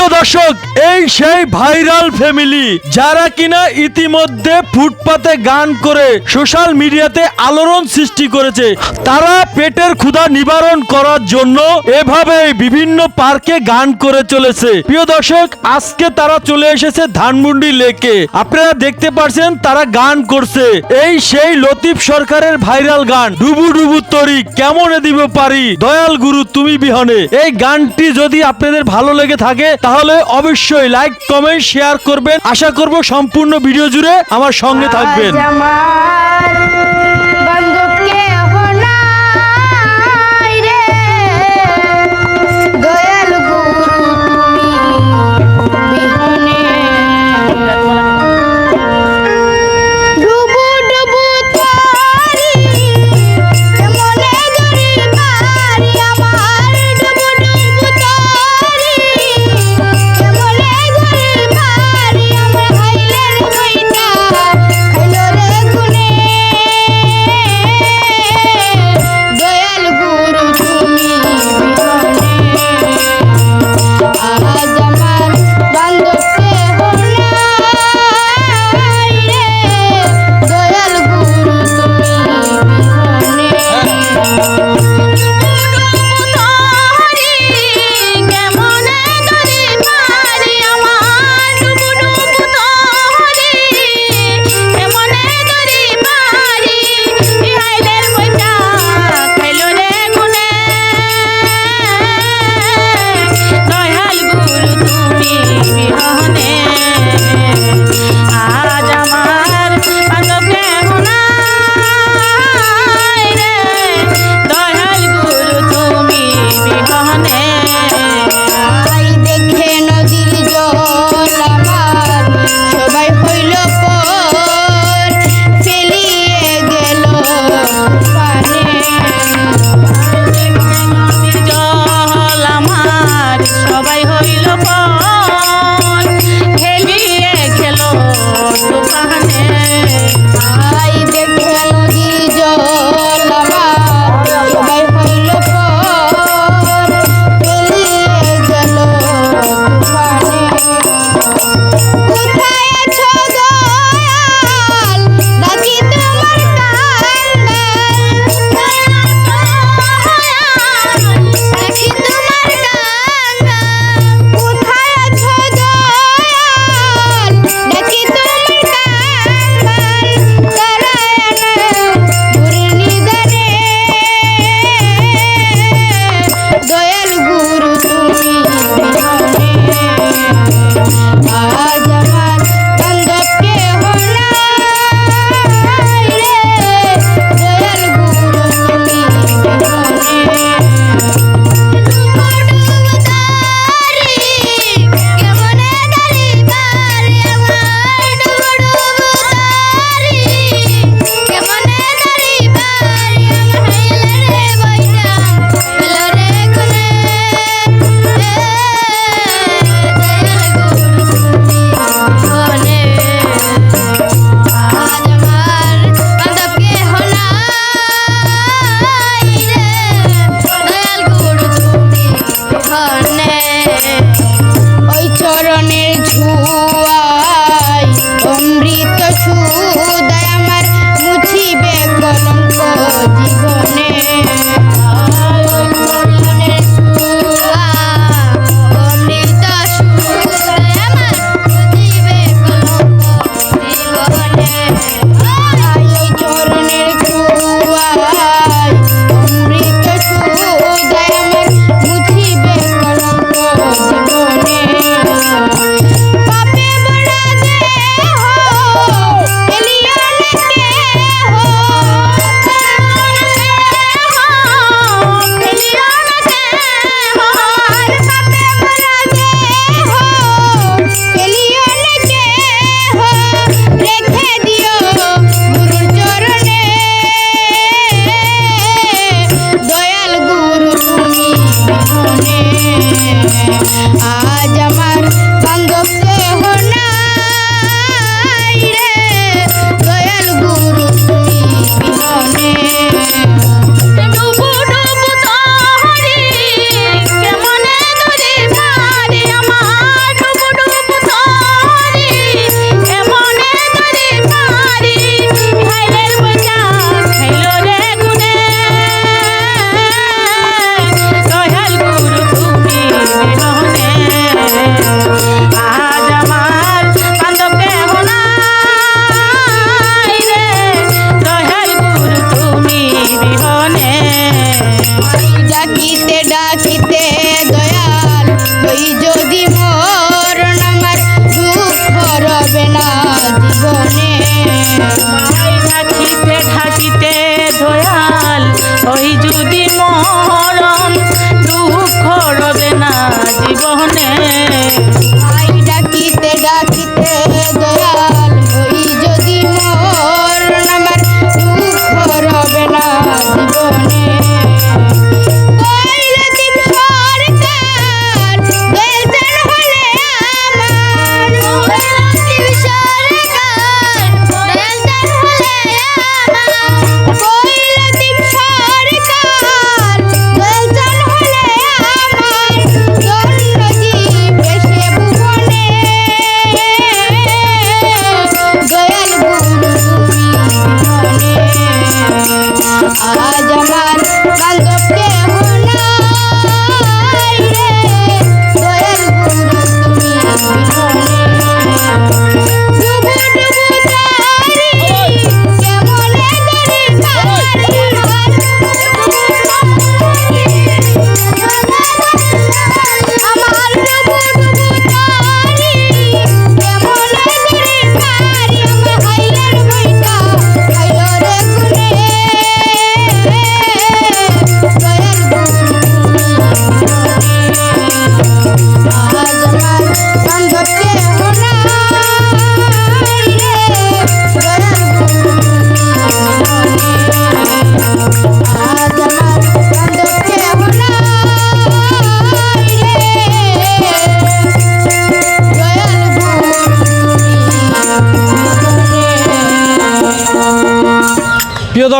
প্রিয় দর্শক, এই সেই ভাইরাল ফ্যামিলি, যারা কিনা ইতিমধ্যে ফুটপাতে গান করে সোশ্যাল মিডিয়াতে আলোড়ন সৃষ্টি করেছে, তারা পেটের ক্ষুধা নিবারণ করার জন্য এভাবে বিভিন্ন পার্কে গান করে চলেছে। প্রিয় দর্শক, আজকে তারা চলে এসেছে ধানমন্ডি লেকে। আপনারা দেখতে পারছেন, তারা গান করছে। এই সেই লতিফ সরকারের ভাইরাল গান, ডুবু ডুবু তরি, কেমন দিব পারি? দয়াল গুরু, তুমি বিহনে। এই গানটি যদি আপনাদের ভালো লেগে থাকে তাহলে অবশ্যই লাইক কমেন্ট শেয়ার করবেন। আশা করব সম্পূর্ণ ভিডিও জুড়ে আমার সঙ্গে থাকবেন। আজ আমার বান্ধবকে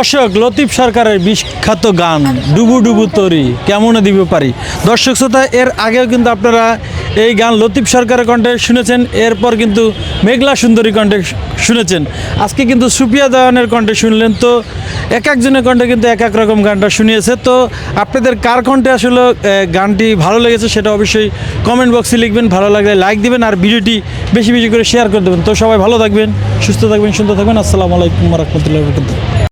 দর্শক, লতিফ সরকারের বিখ্যাত গান, ডুবু ডুবু তরি, কেমন দিব পারি? দর্শক শ্রোতা, এর আগেও কিন্তু আপনারা এই গান লতিফ সরকারের কণ্ঠে শুনেছেন, এরপর কিন্তু মেঘলা সুন্দরী কণ্ঠে শুনেছেন। আজকে কিন্তু সুপিয়া দেওয়ানের কণ্ঠে শুনলেন, তো এক একজনের কণ্ঠে কিন্তু এক এক রকম গানটা শুনিয়েছে। তো আপনাদের কার কণ্ঠে আসলে গানটি ভালো লেগেছে সেটা অবশ্যই কমেন্ট বক্সে লিখবেন, ভালো লাগলে লাইক দিবেন, আর ভিডিওটি বেশি বেশি করে শেয়ার করে দেবেন। তো সবাই ভালো থাকবেন, সুস্থ থাকবেন, সুন্দর থাকবেন। আসসালামু আলাইকুম রহমতুল্লাহ